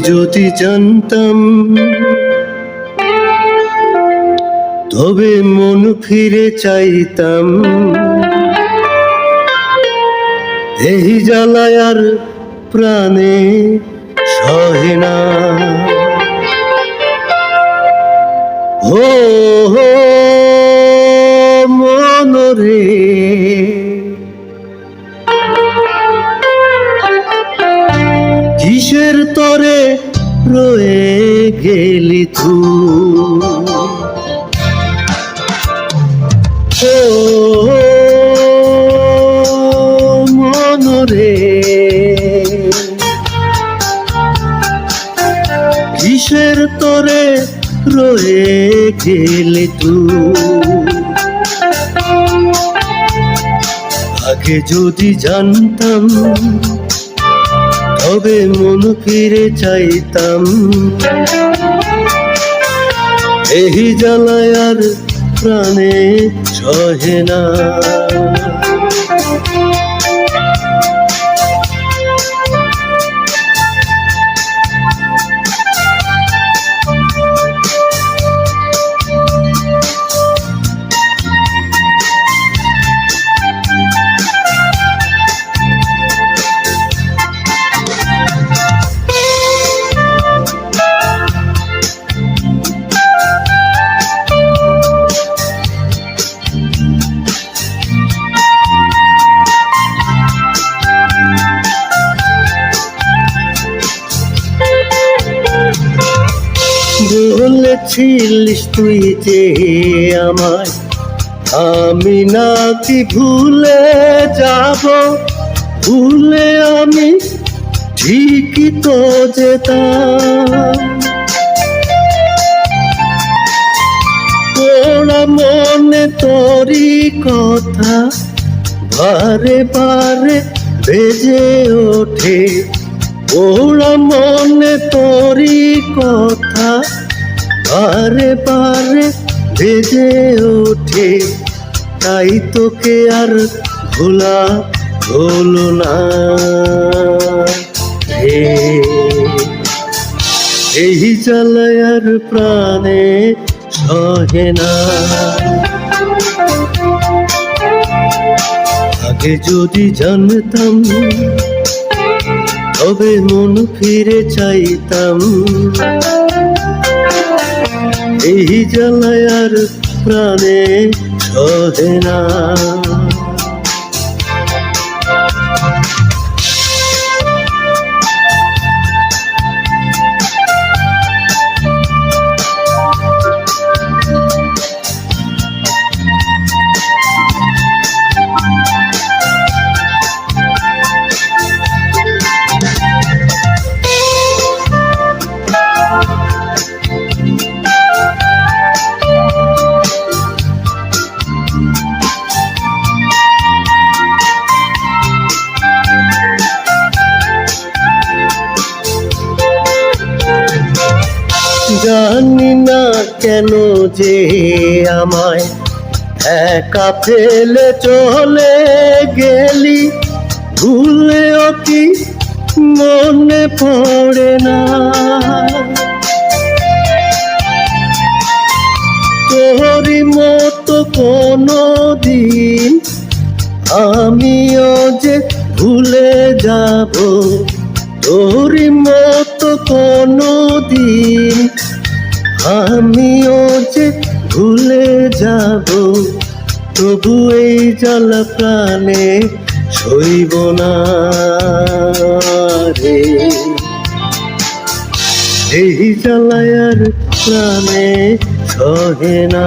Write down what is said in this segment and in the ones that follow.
যদি জানতাম তবে মন ফিরে চাইতাম। এই জ্বালায় প্রাণে সহে না। ও হো রয়ে গেলি তুই ও মনরে কিসের তরে রয়ে গেলে তুই আগে যদি জানতাম তবে মন ফিরে চাইতাম। এই জ্বালায় আর প্রাণে সহে না। বলেছিলিস তুই যে আমায়? আমি নাকি ভুলে যাব? ভুলে আমি ঠিকই তো যেতাম। ওরা মনে তোরই কথা বারে বারে বেজে ওঠে। ওরা মনে তোরই কথা বারে বারে বেজে ওঠে, তাই তোকে আর ভোলা হলো না। এই জ্বালায় আর প্রাণে সহে না। আগে যদি জানতাম, তবে মন ফিরে চাইতাম। এই জ্বালায় প্রাণে সহে না। কেন যে আমায় একা ফেলে চলে গেলি? ভুলেও কি মনে পড়ে না। তোরই মতো কোনো দিন আমিও যে ভুলে যাব। তোরই মতো কোনো দিন আমিও যে ভুলে যাব, তবু এই জ্বালা প্রাণে সইব না রে। এই জ্বালায় আর প্রাণে সহে না।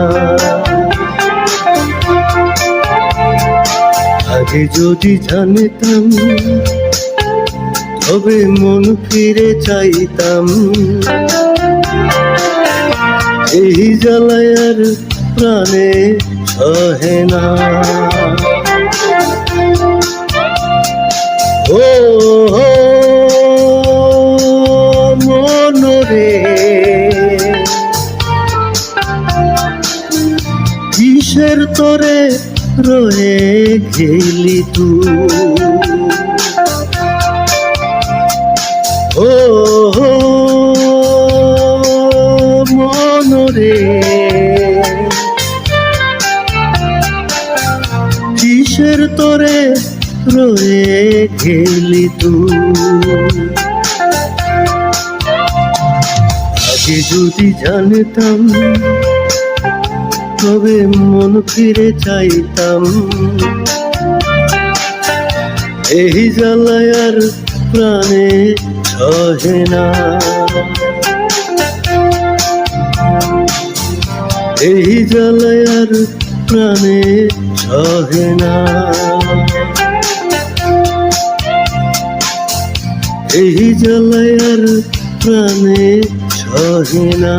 আগে যদি জানতাম, তবে মন ফিরে চাইতাম। এই জ্বালায় আর প্রাণে সহে না। ও মনরে। কিসের তোরে রয়ে গেলি তুই? তোরে রয়ে গেলি তুই। আগে যদি জানতাম, তবে মন ফিরে চাইতাম। এই জ্বালায় প্রাণে সহে না। এই জ্বালায় প্রাণে সহে না। এই জ্বালায় আর প্রাণে সহে না।